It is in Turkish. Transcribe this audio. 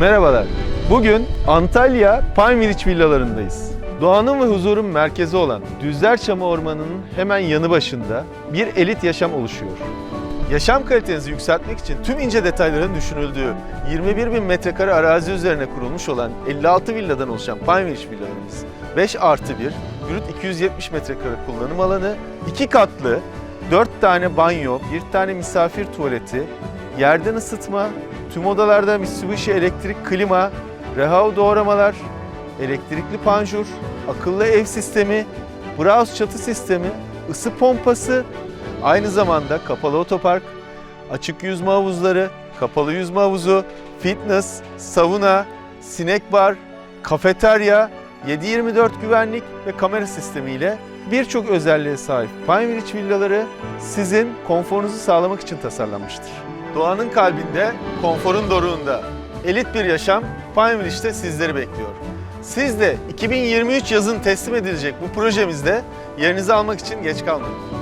Merhabalar. Bugün Antalya Pine Village villalarındayız. Doğanın ve huzurun merkezi olan Düzlerçamı Ormanı'nın hemen yanı başında bir elit yaşam oluşuyor. Yaşam kalitenizi yükseltmek için tüm ince detayların düşünüldüğü 21 bin metrekare arazi üzerine kurulmuş olan 56 villadan oluşan Pine Village villalarımız 5 artı 1, brüt 270 metrekare kullanım alanı, 2 katlı, 4 tane banyo, 1 tane misafir tuvaleti, yerden ısıtma, tüm odalarda Mitsubishi elektrik klima, rehau doğramalar, elektrikli panjur, akıllı ev sistemi, browse çatı sistemi, ısı pompası, aynı zamanda kapalı otopark, açık yüzme havuzları, kapalı yüzme havuzu, fitness, sauna, sinek bar, kafeterya, 7-24 güvenlik ve kamera sistemiyle birçok özelliğe sahip Pine Village villaları sizin konforunuzu sağlamak için tasarlanmıştır. Doğanın kalbinde, konforun doruğunda elit bir yaşam Pine Village'de sizleri bekliyor. Siz de 2023 yazın teslim edilecek bu projemizde yerinizi almak için geç kalmayın.